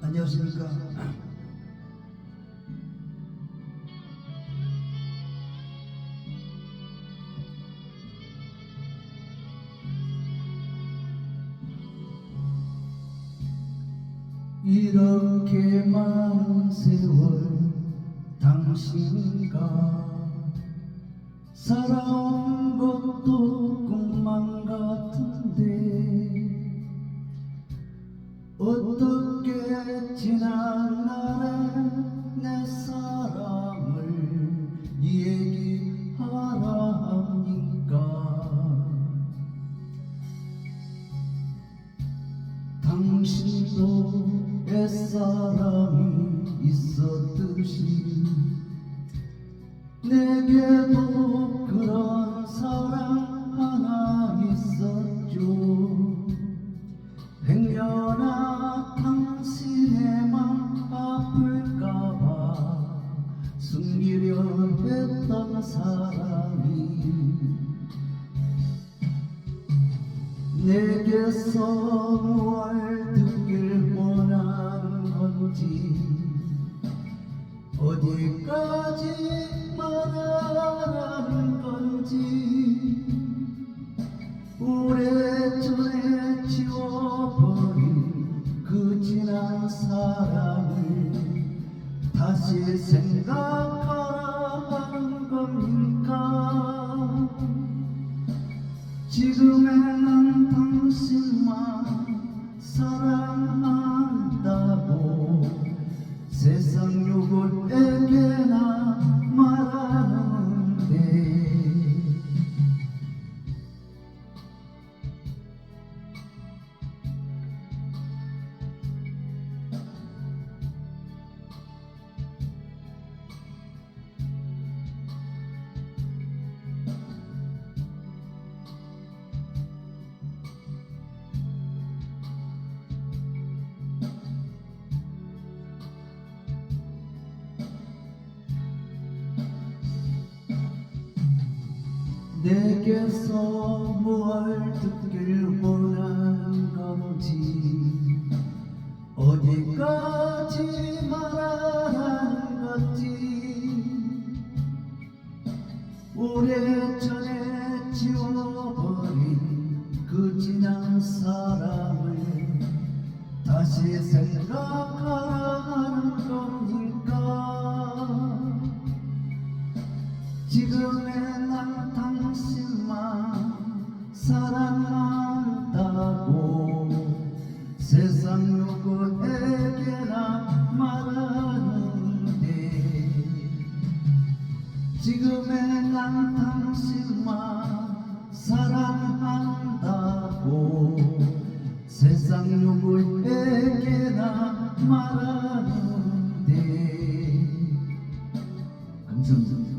안녕하십니까. 이렇게 많은 세월 당신과 살아 당신도 옛사랑이 있었듯이 내게도 그런 사랑 하나 있었죠 내게서 뭘 듣길 원하는 건지 어디까지 말하라는 건지 오래전에 지워버린 그 지난 사랑을 다시 생각 내게서 뭘 듣길 원하는 건지. 어디까지 말하라는 건지. 오래전에 지워버린 그 지난 사랑을 다시 생각하라 하는 겁니까? 지금의 사랑한다고 세상 누구에게나 말하는데 지금의 난 당신만 사랑한다고 세상 누구에게나 말하는데 감사합니다.